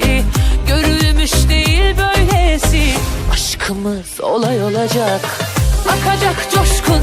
güneşi Görülmüş değil böylesi. Aşkımız olay olacak Akacak coşkun